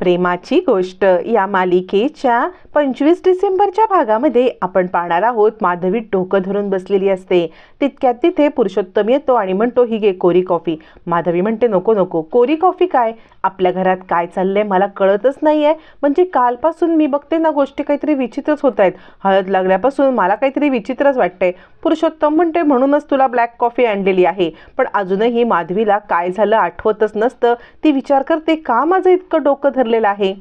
प्रेमाची गोष्ट. या मालिकेच्या पंचवीस डिसेंबरच्या भागामध्ये आपण पाहणार आहोत माधवी डोकं धरून बसलेली असते. तितक्यात तिथे पुरुषोत्तम येतो आणि म्हणतो ही घे कोरी कॉफी. माधवी म्हणते नको नको. कोरी कॉफी काय? आपल्या घरात काय चाललंय मला कळतच नाही आहे म्हणजे कालपासून मी बघते ना गोष्टी काहीतरी विचित्रच होत आहेत. हळद लागल्यापासून मला काहीतरी विचित्रच वाटतंय. पुरुषोत्तम म्हणते म्हणूनच तुला ब्लॅक कॉफी आणलेली आहे. पण अजूनही माधवीला काय झालं आठवतच नसतं. ती विचार करते का माझं इतकं डोकं धरलेलं आहे?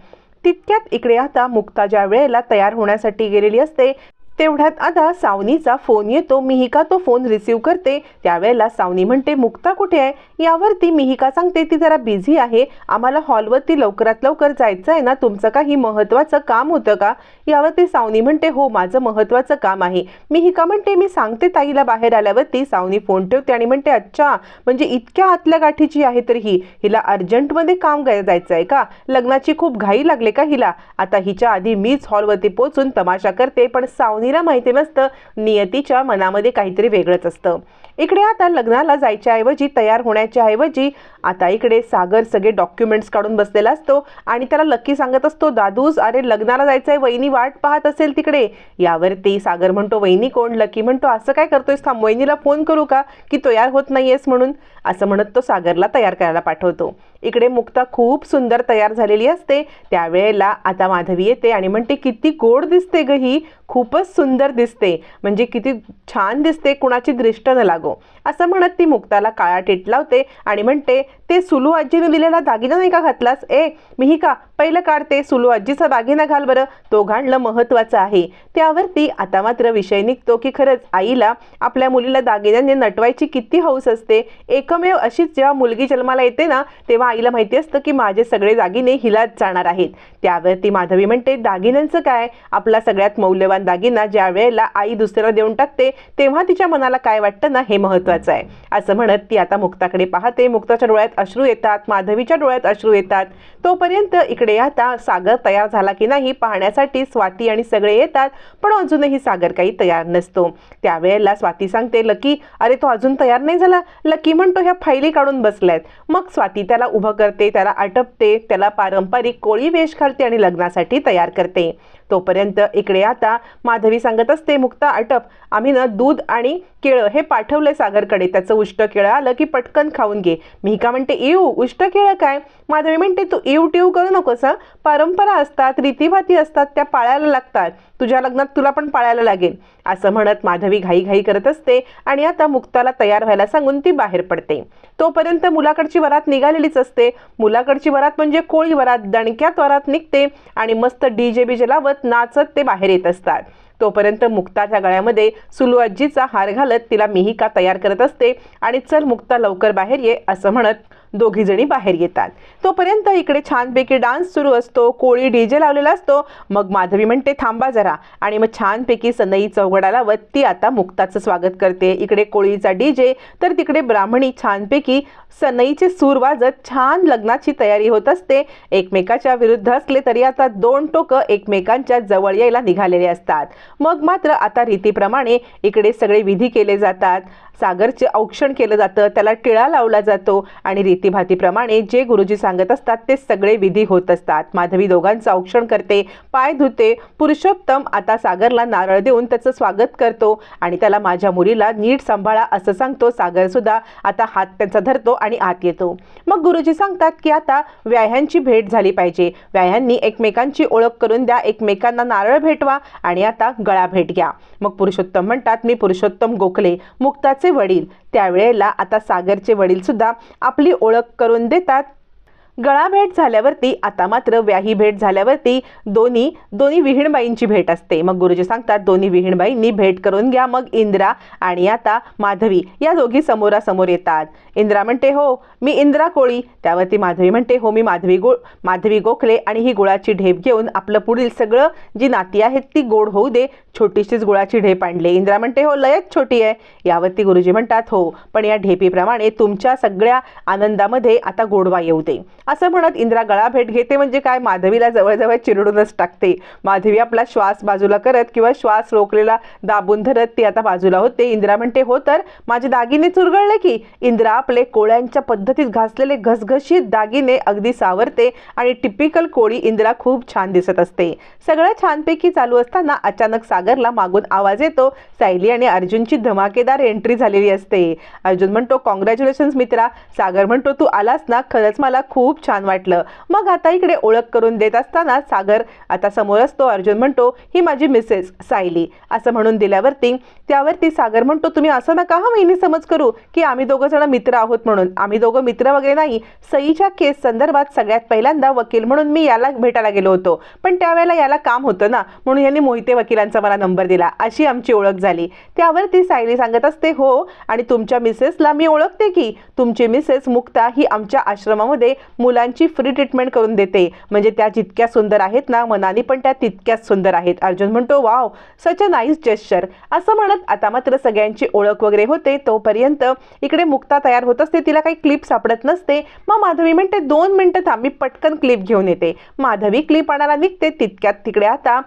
तितक्यात इकडे आता मुक्ता ज्या वेळेला तयार होण्यासाठी गेलेली असते तेवढ्यात आता सावनीचा फोन येतो. मिहिका तो फोन रिसीव्ह करते. त्यावेळेला सावनी म्हणते मुक्ता कुठे आहे? यावरती मिहिका सांगते ती जरा बिझी आहे. आम्हाला हॉलवरती लवकरात लवकर जायचं आहे ना. तुमचं काही महत्त्वाचं काम होतं का? यावरती सावनी म्हणते हो माझं महत्त्वाचं काम आहे. मिहिका म्हणते मी सांगते ताईला बाहेर आल्यावरती. सावनी फोन ठेवते आणि म्हणते अच्छा म्हणजे इतक्या आतल्या गाठीची आहे तर ही. हिला अर्जंटमध्ये काम जायचं आहे का? लग्नाची खूप घाई लागले का हिला? आता हिच्या आधी मीच हॉलवरती पोचून तमाशा करते पण सावनी सावनीला माहिती नसतं नियतीच्या मनामध्ये काहीतरी वेगळंच असतं. इकडे आता लग्नाला जायच्याऐवजी तयार होण्याच्या ऐवजी आता इकडे सागर सगळे डॉक्युमेंट्स काढून बसलेला असतो आणि त्याला लक्की सांगत असतो दादूस अरे लग्नाला जायचं आहे वहिनी वाट पाहत असेल तिकडे. यावरती सागर म्हणतो वहिनी कोण? लकी म्हणतो असं काय करतोयस? थांब वहिनीला फोन करू का? की तयार होत नाहीयेस म्हणून. असं म्हणत तो सागरला तयार करायला पाठवतो. इकडे मुक्ता खूप सुंदर तयार झालेली असते. त्यावेळेला आता माधवी येते आणि म्हणते किती गोड दिसते ग ही. खूपच सुंदर दिसते. म्हणजे किती छान दिसते कुणाची दृष्ट न लागो. असं म्हणत ती मुक्ताला काळा टीट लावते आणि म्हणते ते सुलू आजीने दिलेला दागिना नाही का घातलास? ए मिही का पहिलं काढते सुलू आजीचा दागिना घाल बरं. तो घालणं महत्त्वाचं आहे. त्यावरती आता मात्र विषय निघतो की खरंच आईला आपल्या मुलीला दागिन्याने नटवायची किती हौस असते. एकमेव अशीच जेव्हा मुलगी जन्माला येते ना तेव्हा आईला माहिती असतं की माझे सगळे दागिने हिलाच जाणार आहेत. त्यावरती माधवी म्हणते दागिन्यांचं काय? आपला सगळ्यात मौल्यवान दागिना ज्या वेळेला आई दुसऱ्याला देऊन टाकते तेव्हा तिच्या मनाला काय वाटतं ना हे महत्त्वाचं आहे. असं म्हणत ती आता मुक्ताकडे पाहते. मुक्ताच्या डोळ्यात अश्रू येतात माधवीच्या डोळ्यात अश्रू येतात. तोपर्यंत इकडे आता सागर तयार झाला की नाही पाहण्यासाठी स्वाती आणि सगळे येतात पण अजूनही सागर काही तयार नसतो. त्यावेळेला स्वाती सांगते लकी अरे तो अजून तयार नाही झाला. लकी म्हणतो ह्या फायली काढून बसल्यात. मग स्वाती त्याला उभं करते त्याला आटपते त्याला पारंपरिक कोळी वेश घालते आणि लग्नासाठी तयार करते. तोपर्यंत इकडे आता माधवी सांगत असते मुक्ता आटप. आम्ही ना दूध आणि केळं हे पाठवलंय सागरकडे. त्याचं उष्ट केळं आलं की पटकन खाऊन घे. मी का म्हणते येऊ उष्ट केळं काय? माधवी म्हणते तू येऊ टिऊ करू नकोस परंपरा असतात रीतीभाती असतात त्या पाळायला लागतात. तुझ्या लग्नात तुला पण पाळायला लागेल. असं म्हणत माधवी घाईघाई करत असते आणि आता मुक्ताला तयार व्हायला सांगून ती बाहेर पडते. तोपर्यंत मुलाकडची वरात निघालेलीच असते. मुलाकडची वरात म्हणजे कोळी वरात दणक्यात वरात निघते आणि मस्त डी जे बीजे लावत नाचत ते बाहेर येत असतात. तोपर्यंत मुक्ताच्या गळ्यामध्ये सुलू आजीचा हार घालत तिला मिहिका तयार करत असते आणि चल मुक्ता लवकर बाहेर ये असं म्हणत दोघी जणी बाहेर येतात. तोपर्यंत इकडे छानपैकी डान्स सुरू असतो. कोळी डीजे लावलेला असतो. मग माधवी म्हणते थांबा जरा. आणि मग छानपैकी सनई चौघडाला व ती आता मुक्ताचं स्वागत करते. इकडे कोळीचा डीजे तर तिकडे ब्राह्मणी छानपैकी सनईचे सूर वाजत छान लग्नाची तयारी होत असते. एकमेकाच्या विरुद्ध असले तरी आता दोन टोकं एकमेकांच्या जवळ यायला निघालेले असतात. मग मात्र आता रीतीप्रमाणे इकडे सगळे विधी केले जातात. सागरचे औक्षण केलं जातं. त्याला टिळा लावला जातो. आणि रीतीभातीप्रमाणे जे गुरुजी सांगत असतात ते सगळे विधी होत असतात. माधवी दोघांचं औक्षण करते पाय धुते पुरुषोत्तम आता सागरला नारळ देऊन त्याचं स्वागत करतो आणि त्याला माझ्या मुलीला नीट सांभाळा असं सांगतो. सागर सुद्धा आता हात त्याचा धरतो आणि आत येतो. मग गुरुजी सांगतात की आता व्याह्यांची भेट झाली पाहिजे. व्याह्यांनी एकमेकांची ओळख करून द्या एकमेकांना नारळ भेटवा आणि आता गळा भेट घ्या. मग पुरुषोत्तम म्हणतात मी पुरुषोत्तम गोखले मुक्ताचे वडील त्यावेळेला आता सागरचे वडीलसुद्धा आपली ओळख करून देतात. गळाभेट झाल्यावरती आता मात्र व्याही भेट झाल्यावरती दोन्ही दोन्ही विहीणबाईंची भेट असते. मग गुरुजी सांगतात दोन्ही विहीणबाईंनी भेट करून घ्या. मग इंद्रा आणि आता माधवी या दोघी समोरासमोर येतात. इंद्रा म्हणते हो मी इंद्रा कोळी. त्यावरती माधवी म्हणते हो मी माधवी गो माधवी गोखले आणि ही गुळाची ढेप घेऊन आपलं पुढील सगळं जी नाती आहेत ती गोड होऊ दे. छोटीशीच गुळाची ढेप आणली. इंद्रा म्हणते हो लयच छोटी आहे. यावरती गुरुजी म्हणतात हो पण या ढेपीप्रमाणे तुमच्या सगळ्या आनंदामध्ये आता गोडवा येऊ दे. असं म्हणत इंद्रा गळा भेट घेते म्हणजे काय? माधवीला जवळजवळ चिरडूनच टाकते. माधवी आपला श्वास बाजूला करत किंवा श्वास रोखलेला दाबून धरत ती आता बाजूला होते. इंद्रा म्हणते हो तर माझे दागिने चुरगळले की? इंद्रा आपले कोळ्यांच्या पद्धतीत घासलेले घसघशीत दागिने अगदी सावरते आणि टिपिकल कोळी इंद्रा खूप छान दिसत असते. सगळं छानपैकी चालू असताना अचानक सागरला मागून आवाज येतो. सायली आणि अर्जुनची धमाकेदार एंट्री झालेली असते. अर्जुन म्हणतो कॉंग्रॅच्युलेशन्स मित्रा. सागर म्हणतो तू आलास ना? खरंच मला खूप खूप छान वाटलं. मग आता इकडे ओळख करून देत असताना सागर आता समोर असतो. अर्जुन म्हणतो ही माझी मिसेस सायली. असं म्हणून दिल्यावरती त्यावरती सागर म्हणतो तुम्ही असं नका हा महिनी समज करू की आम्ही दोघं जण मित्र आहोत म्हणून. आम्ही दोघं मित्र वगैरे नाही. सईच्या केस संदर्भात सगळ्यात पहिल्यांदा वकील म्हणून मी याला भेटायला गेलो होतो. पण त्यावेळेला याला काम होतं ना म्हणून यांनी मोहिते वकिलांचा मला नंबर दिला. अशी आमची ओळख झाली. त्यावरती सायली सांगत असते हो आणि तुमच्या मिसेसला मी ओळखते की. तुमची मिसेस मुक्ता ही आमच्या आश्रमामध्ये मुलांची फ्री ट्रीटमेंट करून देते. म्हणजे त्या जितक्या सुंदर आहेत ना मनाने पण त्या तितक्याच सुंदर आहेत. अर्जुन म्हणतो wow such a nice gesture असं म्हणत आता मात्र सगळ्यांची ओळख वगैरे होते. तोपर्यंत इकडे मुक्ता तयार होत असते. तिला काही क्लिप सापडत नसते. मग माधवी म्हणते दोन मिनटं थांब मी पटकन क्लिप घेऊन येते. माधवी क्लिप आणायला निघते. तितक्यात तिकडे आता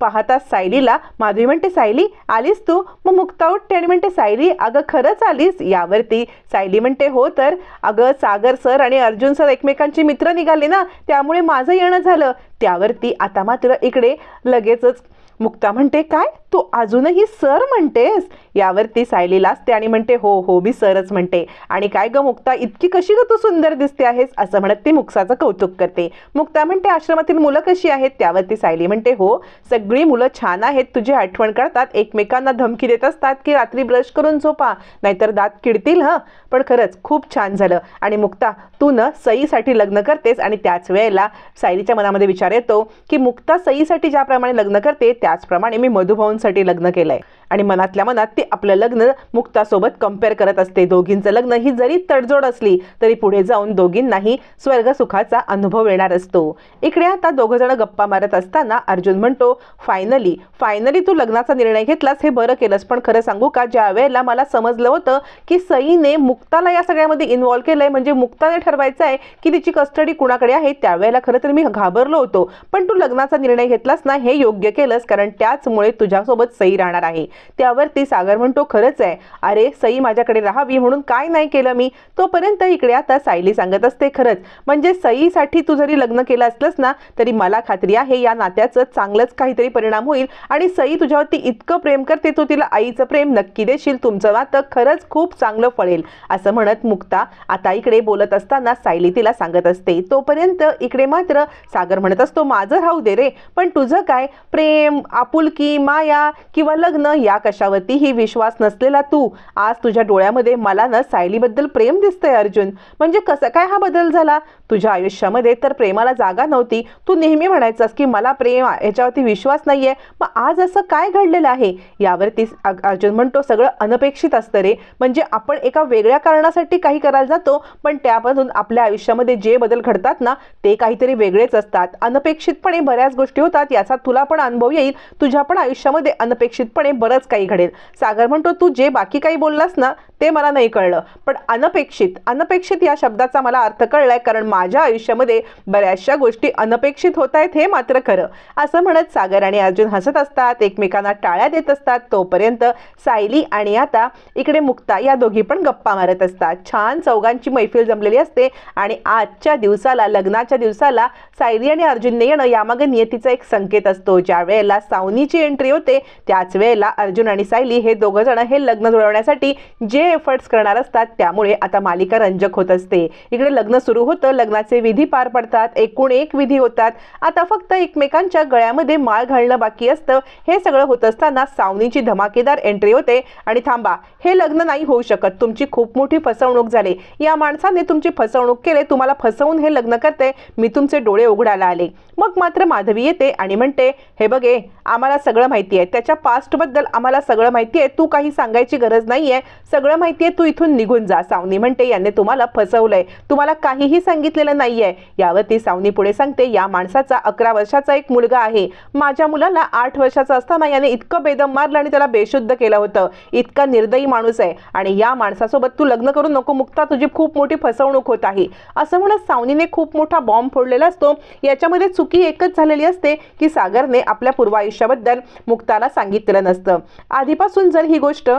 पाहता सायलीला माधवी म्हणते सायली आलीस तू? मग मुक्ता उठते आणि म्हणते सायली अगं खरंच आलीस? यावरती सायली म्हणते हो तर. अगं सागर सर आणि अर्जुन सर एकमेकांचे मित्र निघाले ना त्यामुळे माझं येणं झालं. त्यावरती आता मात्र इकडे लगेचच मुक्ता म्हणते काय? तू अजूनही सर म्हणतेस? यावरती सायली लाजते आणि म्हणते हो हो मी सरच म्हणते. आणि काय ग मुक्ता इतकी कशी ग तू सुंदर दिसते आहेस? असं म्हणत ती मुक्ताचं कौतुक करते. मुक्ता म्हणते आश्रमातील मुलं कशी आहेत? त्यावरती सायली म्हणते हो सगळी मुलं छान आहेत तुझी आठवण करतात एकमेकांना धमकी देत असतात की रात्री ब्रश करून झोपा नाहीतर दात किडतील हं? पण खरंच खूप छान झालं. आणि मुक्ता तू न सईसाठी लग्न करतेस आणि त्याच वेळेला सायलीच्या मनामध्ये विचार येतो की मुक्ता सईसाठी ज्याप्रमाणे लग्न करते त्याचप्रमाणे मी मधुभाऊंसाठी लग्न केलंय. आणि मनातल्या मनात ती आपलं लग्न मुक्तासोबत कंपेअर करत असते. दोघींचं लग्न ही जरी तडजोड असली तरी पुढे जाऊन दोघींनाही स्वर्गसुखाचा अनुभव येणार असतो. इकडे आता दोघं जण गप्पा मारत असताना अर्जुन म्हणतो फायनली फायनली तू लग्नाचा निर्णय घेतलास हे बरं केलंस. पण खरं सांगू का ज्या वेळेला मला समजलं होतं की सईने मुक्ताला या सगळ्यामध्ये इन्व्हॉल्व केलंय म्हणजे मुक्ताने ठरवायचं आहे की तिची कस्टडी कुणाकडे आहे त्यावेळेला खरं तर मी घाबरलो होतो. पण तू लग्नाचा निर्णय घेतलास ना हे योग्य केलंस कारण त्याचमुळे तुझ्यासोबत सई राहणार आहे. त्यावरती सागर म्हणतो खरंच आहे. अरे सई माझ्याकडे राहावी म्हणून काय नाही केलं मी? तोपर्यंत इकडे आता सायली सांगत असते खरंच. म्हणजे सईसाठी तू जरी लग्न केलं असलंस ना तरी मला खात्री आहे या नात्याचं चांगलंच काहीतरी परिणाम होईल आणि सई तुझ्यावरती इतकं प्रेम करते तू तिला आईचं प्रेम नक्की देशील तुमचं नातं खरंच खूप चांगलं फळेल. असं म्हणत मुक्ता आता इकडे बोलत असताना सायली तिला सांगत असते तोपर्यंत इकडे मात्र सागर म्हणत असतो माझं राहू दे रे पण तुझं काय? प्रेम आपुलकी माया किंवा लग्न या कशावरतीही विश्वास नसलेला तू आज तुझ्या डोळ्यामध्ये मला ना सायलीबद्दल प्रेम दिसतंय अर्जुन. म्हणजे कसं काय हा बदल झाला? तुझ्या आयुष्यामध्ये तर प्रेमाला जागा नव्हती. तू नेहमी म्हणायचास की मला प्रेम याच्यावरती विश्वास नाहीये. मग आज असं काय घडलेलं आहे? यावरती अर्जुन म्हणतो सगळं अनपेक्षित असतं रे. म्हणजे आपण एका वेगळ्या कारणासाठी काही करायला जातो पण त्यामधून आपल्या आयुष्यामध्ये जे बदल घडतात ना ते काहीतरी वेगळेच असतात. अनपेक्षितपणे बऱ्याच गोष्टी होतात याचा तुला पण अनुभव येईल. तुझ्या पण आयुष्यामध्ये अनपेक्षितपणे बरंच काही घडेल. सागर म्हणतो तू जे बाकी काही बोललास ना ते मला नाही कळलं. पण अनपेक्षित अनपेक्षित या शब्दाचा मला अर्थ कळलाय कारण माझ्या आयुष्यामध्ये बऱ्याचशा गोष्टी अनपेक्षित होत आहेत हे मात्र खरं. असं म्हणत सागर आणि अर्जुन हसत असतात एकमेकांना टाळ्या देत असतात. तोपर्यंत सायली आणि आता इकडे मुक्ता या दोघी पण गप्पा मारत असतात. छान चौघांची मैफिल जमलेली असते आणि आजच्या दिवसाला लग्नाच्या दिवसाला सायली आणि अर्जुनने येणं यामागे नियतीचा एक संकेत असतो. ज्या वेळेला सावनीची एंट्री होते त्याच वेळेला अर्जुन आणि सायली हे दोघं जण हे लग्न जुळवण्यासाठी जे एफर्ट्स करणार असतात त्यामुळे आता मालिका रंजक होत असते. इकडे लग्न सुरू होतं लग्नाचे विधी पार पडतात एकूण एक विधी होतात. आता फक्त एकमेकांच्या गळ्यामध्ये माळ घालणं बाकी असतं. हे सगळं होत असताना सावनीची धमाकेदार एंट्री होते. आणि थांबा हे लग्न नाही होऊ शकत. तुमची खूप मोठी फसवणूक झाली. या माणसाने तुमची फसवणूक केली तुम्हाला फसवून हे लग्न करते. मी तुमचे डोळे उघडायला आले. मग मात्र माधवी येते आणि म्हणते हे बघे आम्हाला सगळं माहिती आहे. त्याच्या पास्टबद्दल आम्हाला सगळं माहिती आहे. तू काही सांगायची गरज नाही आहे सगळं माहिती आहे तू इथून निघून जा. सावनी म्हणते याने तुम्हाला फसवलंय. तुम्हाला काहीही सांगितलेलं नाही आहे यावरती सावनी पुढे सांगते या माणसाचा अकरा वर्षाचा एक मुलगा आहे. माझ्या मुलाला आठ वर्षाचा असताना याने इतकं बेदम मारलं आणि त्याला बेशुद्ध केलं होतं. इतका निर्दयी माणूस आहे. आणि या माणसासोबत तू लग्न करू नको. मुक्ता तुझी खूप मोठी फसवणूक होत आहे. असं म्हणत सावनीने खूप मोठा बॉम्ब फोडलेला असतो. याच्यामध्ये चुकी एकच झालेली असते की सागरने आपल्या पूर्वा आयुष्याबद्दल मुक्ताला सांगितलेलं नसतं. आधीपासून जर ही गोष्ट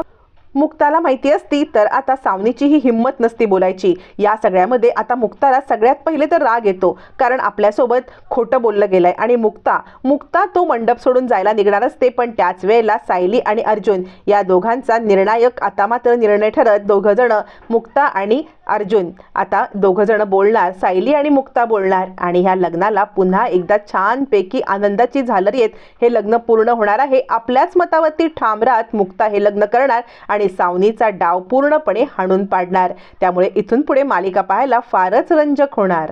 मुक्ताला माहिती असती तर आता सावनीची ही हिंमत नसती बोलायची. या सगळ्यामध्ये आता मुक्ताला सगळ्यात पहिले तर राग येतो. कारण आपल्यासोबत खोटं बोललं गेलंय. आणि मुक्ता मुक्ता तो मंडप सोडून जायला निघणार असते पण त्याच वेळेला सायली आणि अर्जुन या दोघांचा निर्णायक आता मात्र निर्णय ठरत दोघं जण मुक्ता आणि अर्जुन. आता दोघं जण बोलणार सायली आणि मुक्ता बोलणार. आणि ह्या लग्नाला पुन्हा एकदा छानपैकी आनंदाची झालर येत. हे लग्न पूर्ण होणार आहे. आपल्याच मतावरती ठाम राहत मुक्ता हे लग्न करणार आणि आणि सावनीचा डाव पूर्णपणे हाणून पाडणार. त्यामुळे इथून पुढे मालिका पाहायला फारच रंजक होणार.